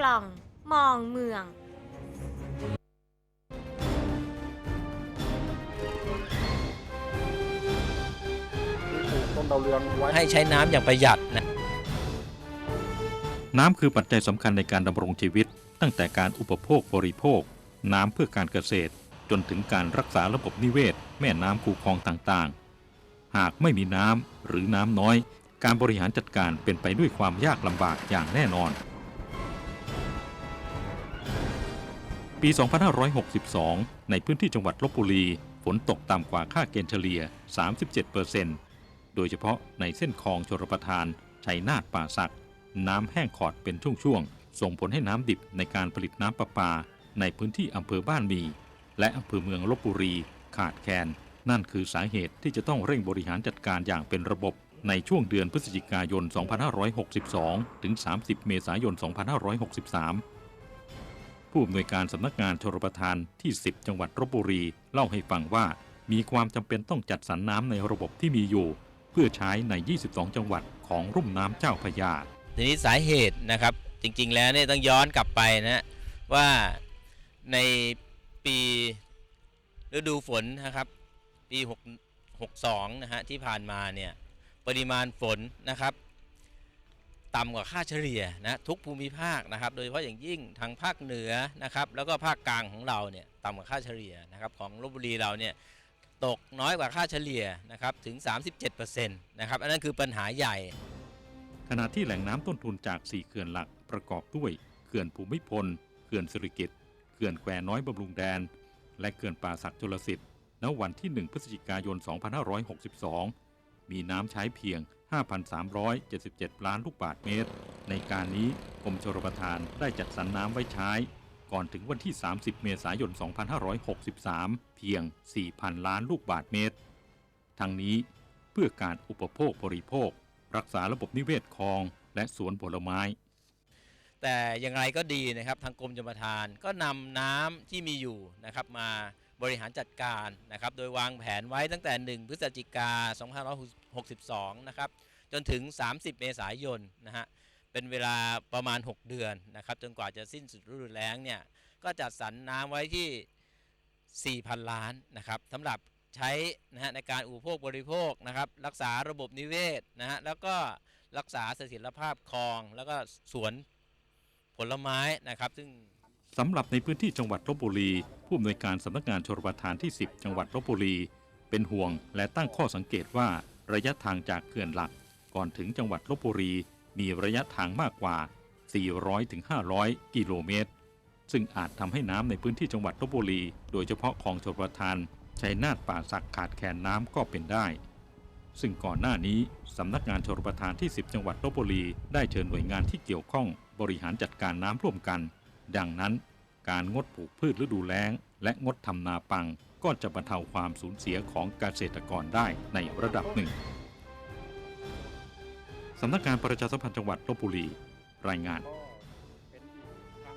กล่อง มองเมืองปลูกต้นดาวเรืองไว้ให้ใช้น้ำอย่างประหยัดนะ น้ำคือปัจจัยสำคัญในการดำรงชีวิต ตั้งแต่การอุปโภคบริโภค น้ำเพื่อการเกษตร จนถึงการรักษาระบบนิเวศ แม่น้ำคูคลองต่างๆ หากไม่มีน้ำหรือน้ำน้อย การบริหารจัดการเป็นไปด้วยความยากลำบากอย่างแน่นอน ปี 2562 ในพื้นที่จังหวัดลบบุรี ฝนตกต่ำกว่าค่าเกณฑ์เฉลี่ย 37%โดยเฉพาะในเส้นคลองชลประทาน ชัยนาทป่าสัก น้ำแห้งขอดเป็นช่วงๆ ส่งผลให้น้ำดิบในการผลิตน้ำประปา ในพื้นที่อำเภอบ้านมี และอำเภอเมืองลบบุรี ขาดแคลน นั่นคือสาเหตุที่จะต้องเร่งบริหารจัดการอย่างเป็นระบบในช่วงเดือนพฤศจิกายน 2562 ถึง 30 เมษายน 2563 ผู้อำนวยการสำนักงานชลประทานที่ 10 จังหวัดลบบุรี เล่าให้ฟังว่า มีความจำเป็นต้องจัดสรรน้ำในระบบที่มีอยู่ เพื่อใช้ใน 22 จังหวัดของรุ่มน้ำเจ้าพระยา ทีนี้สาเหตุนะครับ จริง ๆ แล้วเนี่ยต้องย้อนกลับไปนะฮะว่าในปีฤดูฝนนะครับ ปี 6 62 นะฮะที่ผ่านมาเนี่ยปริมาณฝนนะครับ ต่ำกว่าค่าเฉลี่ยนะทุกภูมิภาคนะครับ โดยเฉพาะอย่างยิ่งทางภาคเหนือนะครับ แล้วก็ภาคกลางของเราเนี่ยต่ำกว่าค่าเฉลี่ยนะครับของลบบุรีเราเนี่ยตกน้อยกว่าค่าเฉลี่ยนะครับถึง 37%นะครับอันนั้นคือปัญหาใหญ่ ขณะที่แหล่งน้ำต้นทุนจาก 4 เขื่อนหลักประกอบด้วยเขื่อนภูมิพลเขื่อนสิริกิตเขื่อนแควน้อยบำรุงแดน และเขื่อนป่าศักดิ์ชลสิทธิ์ณวันที่ 1 พฤศจิกายน 2562 มีน้ำใช้เพียง 5,377 ล้านลูกบาศก์เมตร ในการนี้กรมชลประทานได้จัดสรรน้ำไว้ใช้ ก่อนถึงวันที่ 30 เมษายน 2563 เพียง 4,000 ล้านลูกบาศก์เมตร ทั้งนี้เพื่อการอุปโภคบริโภค รักษาระบบนิเวศคลอง และสวนผลไม้ แต่อย่างไรก็ดีนะครับทางกรมชลประทานก็นำน้ำที่มีอยู่นะครับมา บริหารจัดการนะครับโดยวางแผนไว้ตั้งแต่ 1 พฤศจิกา 2562 นะครับจนถึง 30 เมษายนนะฮะเป็นเวลาประมาณ 6 เดือนนะครับจนกว่าจะสิ้นสุดฤดูแล้งเนี่ยก็จัดสรรน้ำไว้ที่ 4,000 ล้านนะครับสำหรับใช้นะฮะในการอุปโภคบริโภคนะครับรักษาระบบนิเวศนะฮะแล้วก็รักษาเสถียรภาพคลอง แล้วก็สวนผลไม้นะครับ ซึ่ง สำหรับในพื้นที่จังหวัดลบบุรี ผู้อำนวยการสำนักงานชลประทานที่ 10 จังหวัดลบบุรี เป็นห่วงและตั้งข้อสังเกตว่าระยะทางจากเขื่อนหลัก ก่อนถึงจังหวัดลบบุรี มีระยะทางมากกว่า 400ถึง500 กิโลเมตร ซึ่งอาจทำให้น้ำในพื้นที่จังหวัดลบบุรี โดยเฉพาะคลองชลประทานชัยนาทป่าสักขาดแคลนน้ำก็เป็นได้ ซึ่งก่อนหน้านี้สำนักงานชลประทานที่ 10 จังหวัดลบบุรี ได้เชิญหน่วยงานที่เกี่ยวข้องบริหารจัดการน้ำร่วมกัน ดังนั้นการงดปลูกพืชฤดูแล้ง และงดทำนาปังก็จะบรรเทาความสูญเสียของเกษตรกรได้ในระดับหนึ่งสำนักงานประชาสัมพันธ์จังหวัดลบบุรี รายงาน